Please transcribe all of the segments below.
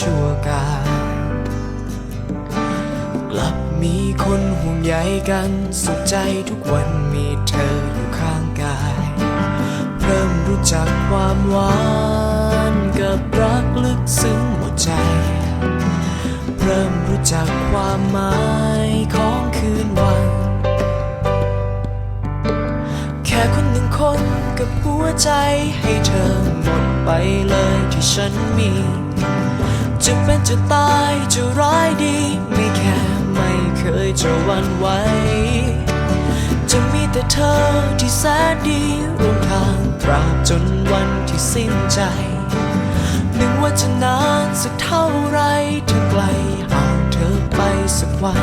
ชั่วกาลกลับมีคนห่วงใยกันสุดใจทุกวันมีเธออยู่ข้างกาย เริ่มรู้จักความหวานกับรักลึกซึ้งหมดใจ เริ่มรู้จักความหมายของคืนวัน แค่คนหนึ่งคนกับหัวใจให้เธอหมดไปเลยที่ฉันมี จะเป็นจะตายจะร้ายดี ไม่แค่ไม่เคยจะวันไหวจะมีแต่เธอที่แสนดีร่วมทางตราบจนวันที่สิ้นใจนึกว่าจะนานสักเท่าไรเธอไกลห่างเธอไปสักวัน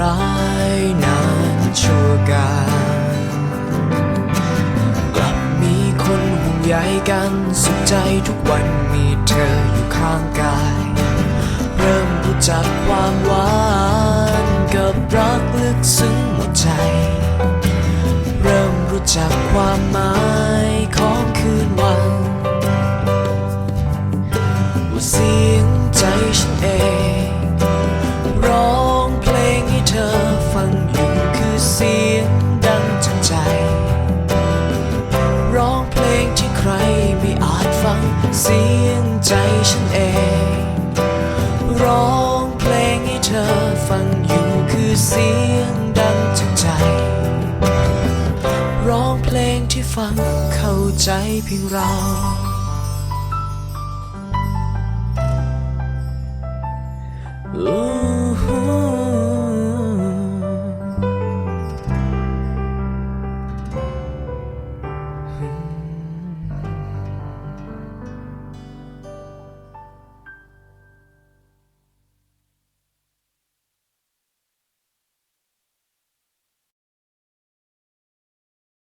ร้ายนานชั่วกาลกลับมีคนห่วงใยกันสุขใจทุกวันมีเธออยู่ข้างกาย เริ่มรู้จักความหวานกับรักลึกซึ้งหมดใจ เริ่มรู้จักความหมายของคืนวัน สียงใจฉันเอง ร้องเพลงให้เธอฟังอยู่คือเสียงดังจากใจ ร้องเพลงที่ฟังเข้าใจเพียงเรา